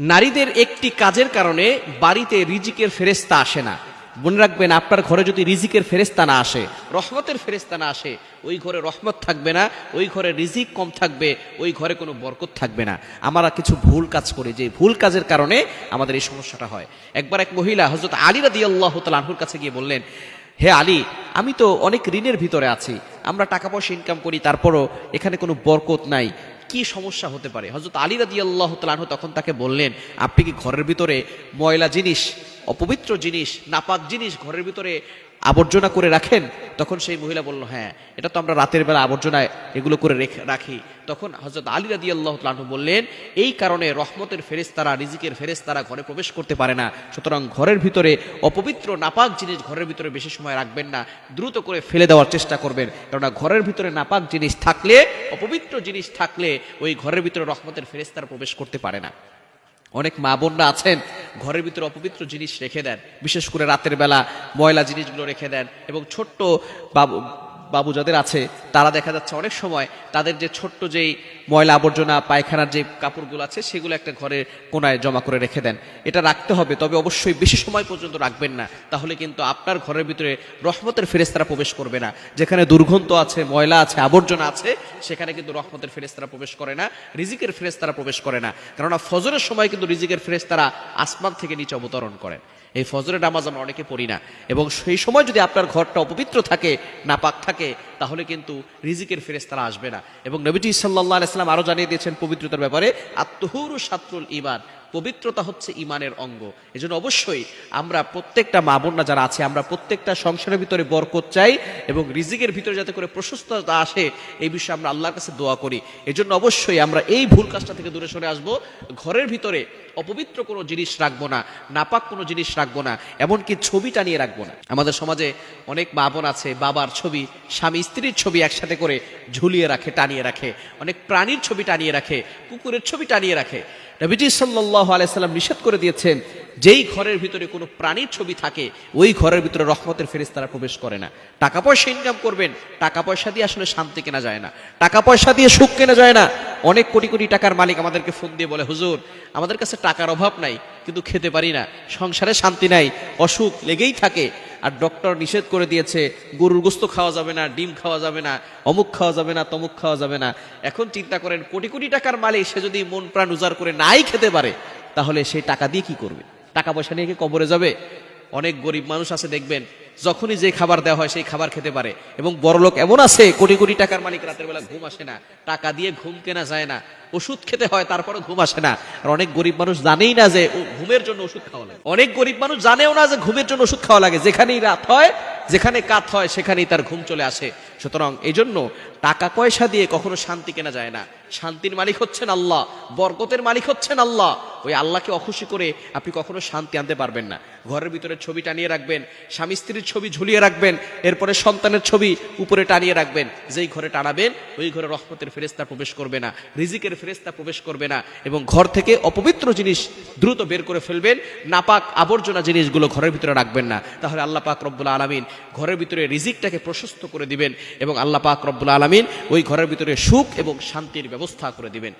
নারীদের একটি কাজের কারণে বাড়িতে রিজিকের ফেরেস্তা আসে না। মনে রাখবেন, আপনার ঘরে যদি রিজিকের ফেরেস্তা না আসে, রহমতের ফেরেস্তা না আসে, ওই ঘরে রহমত থাকবে না, ওই ঘরে রিজিক কম থাকবে, ওই ঘরে কোনো বরকত থাকবে না। আমরা কিছু ভুল কাজ করি, যে ভুল কাজের কারণে আমাদের এই সমস্যাটা হয়। একবার এক মহিলা হজরত আলী রাদি আল্লাহ তালাহুর কাছে গিয়ে বললেন, হে আলী, আমি তো অনেক ঋণের ভিতরে আছি, আমরা টাকা পয়সা ইনকাম করি, তারপরও এখানে কোনো বরকত নাই। কি সমস্যা হতে পারে? হজরত আলী রাজি আল্লাহ তালাহু তখন তাকে বললেন, আপনি কি ঘরের ভিতরে ময়লা জিনিস, অপবিত্র জিনিস, নাপাক জিনিস ঘরের ভিতরে আবর্জনা করে রাখেন, তখন সেই মহিলা বলল হ্যাঁ এটা তো আমরা রাতের বেলা আবর্জনায় এগুলো করে রেখে তখন হজরত আলী রাদি আল্লাহ তালাহু বললেন, এই কারণে রহমতের ফেরেস্তারা রিজিকের ফেরেস্তারা ঘরে প্রবেশ করতে পারে না। সুতরাং ঘরের ভিতরে অপবিত্র, নাপাক জিনিস ঘরের ভিতরে বেশি সময় রাখবেন না। দ্রুত করে ফেলে দেওয়ার চেষ্টা করবেন। কেননা ঘরের ভিতরে নাপাক জিনিস থাকলে, অপবিত্র জিনিস থাকলে, ওই ঘরের ভিতরে রহমতের ফেরেস্তারা প্রবেশ করতে পারে না। অনেক মা বোনরা আছেন ঘরের ভিতরে অপবিত্র জিনিস রেখে দেন। বিশেষ করে রাতের বেলা ময়লা জিনিসগুলো রেখে দেন এবং ছোট্ট বাবু বাবু যাদের আছে, তারা দেখা যাচ্ছে অনেক সময় তাদের যে ছোট্ট যেই ময়লা আবর্জনা, পায়খানার যে কাপড়গুলো আছে, সেগুলো একটা ঘরের কোনায় জমা করে রেখে দেন। এটা রাখতে হবে, তবে অবশ্যই বেশি সময় পর্যন্ত রাখবেন না। তাহলে কিন্তু আপনার ঘরের ভিতরে রহমতের ফেরেস্তারা প্রবেশ করবে না। যেখানে দুর্গন্ধ আছে, ময়লা আছে, আবর্জনা আছে সেখানে কিন্তু রহমতের ফেরেস্তারা প্রবেশ করে না, রিজিকের ফেরেস্তারা প্রবেশ করে না। কেননা ফজরের সময় কিন্তু রিজিকের ফেরেস্তারা আসমান থেকে নিচে অবতরণ করেন। এই ফজরের নামাজ আমরা অনেকে পড়ি না। এবং সেই সময় যদি আপনার ঘরটা অপবিত্র থাকে না পাক থাকে, তাহলে কিন্তু রিজিকের ফেরেস্তারা আসবে না। এবং নবীজি সাল্লাহ আলাইসালাম আরও জানিয়ে দিয়েছেন পবিত্রতার ব্যাপারে, আত্মহুর সাত্রুল ইমান পবিত্রতা হচ্ছে ইমানের অঙ্গ। এজন্য অবশ্যই আমরা প্রত্যেকটা মা বোনরা যারা আছে, আমরা প্রত্যেকটা সংসারের ভিতরে বরকত চাই এবং রিজিকের ভিতরে যাতে করে প্রশস্ততা আসে, এই বিষয়ে আমরা আল্লাহর কাছে দোয়া করি। এজন্য অবশ্যই আমরা এই ভুল কাজটা থেকে দূরে সরে আসব। ঘরের ভিতরে অপবিত্র কোনো জিনিস রাখব না, নাপাক কোনো জিনিস রাখব না, এমনকি ছবি টানিয়ে রাখব না। আমাদের সমাজে অনেক মা বোন আছে, বাবার ছবি, স্বামী স্ত্রীর ছবি একসাথে করে ঝুলিয়ে রাখে, টানিয়ে রাখে। অনেক প্রাণীর ছবি টানিয়ে রাখে, কুকুরের ছবি টানিয়ে রাখে। নবীজি সাল্লাহ আলাইসাল্লাম নিষেধ করে দিয়েছেন, যেই ঘরের ভিতরে কোনো প্রাণীর ছবি থাকে, ওই ঘরের ভিতরে রহমতের ফেরিস ফেরেস্তারা প্রবেশ করে না। টাকা পয়সা ইনকাম করবেন, টাকা পয়সা দিয়ে আসলে শান্তি কেনা যায় না। টাকা পয়সা দিয়ে সুখ কেনা যায় না। অনেক কোটি কোটি টাকার মালিক আমাদেরকে ফোন দিয়ে বলে, হুজুর, আমাদের কাছে টাকার অভাব নাই, কিন্তু খেতে পারি না, সংসারে শান্তি নাই, অসুখ লেগেই থাকে আর ডক্টর নিষেধ করে দিয়েছে, গরুর গোস্ত খাওয়া যাবে না, ডিম খাওয়া যাবে না, অমুক খাওয়া যাবে না, তমুক খাওয়া যাবে না। এখন চিন্তা করেন, কোটি কোটি টাকার মালিক, সে যদি মন প্রাণ উজাড় করে নাই খেতে পারে, তাহলে সেই টাকা দিয়ে কি করবে? টাকা পয়সা নিয়ে কি কবরে যাবে? অনেক গরিব মানুষ আছে, দেখবেন যখনই যে খাবার দেওয়া হয় সেই খাবার খেতে পারে। এবং বড় লোক এমন আছে, কোটি কোটি টাকার মালিক, রাতের বেলা ঘুম আসে না। টাকা দিয়ে ঘুম কেনা যায় না। ওষুধ খেতে হয় তারপরে ঘুম আসে না। আর অনেক গরিব মানুষ জানেই না যে ঘুমের জন্য ওষুধ খাওয়া লাগে। অনেক গরিব মানুষ জানেও না যে ঘুমের জন্য ওষুধ খাওয়া লাগে। যেখানেই রাত হয়, যেখানে কাত হয়, সেখানেই তার ঘুম চলে আসে। সুতরাং এই জন্য টাকা পয়সা দিয়ে কখনো শান্তি কেনা যায় না। শান্তির মালিক হচ্ছেন আল্লাহ, বরকতের মালিক হচ্ছেন আল্লাহ। ওই আল্লাহকে অখুশি করে আপনি কখনো শান্তি আনতে পারবেন না। ঘরের ভিতরে ছবি টানিয়ে রাখবেন, স্বামী স্ত্রীর ছবি ঝুলিয়ে রাখবেন, এরপরে সন্তানের ছবি উপরে টানিয়ে রাখবেন। যেই ঘরে টানাবেন, ওই ঘরে রহমতের ফেরেস্তা প্রবেশ করবে না, রিজিকের ফেরেস্তা প্রবেশ করবে না এবং ঘর থেকে অপবিত্র জিনিস দ্রুত বের করে ফেলবেন, নাপাক আবর্জনা জিনিসগুলো ঘরের ভিতরে রাখবেন না। তাহলে আল্লাহ পাক রব্বুল আলমিন ঘরের ভিতরে রিজিকটাকে প্রশস্ত করে দিবেন এবং আল্লাহ পাক রব্বুল আলমিন ওই ঘরের ভিতরে সুখ এবং শান্তির ব্যবস্থা করে দিবেন।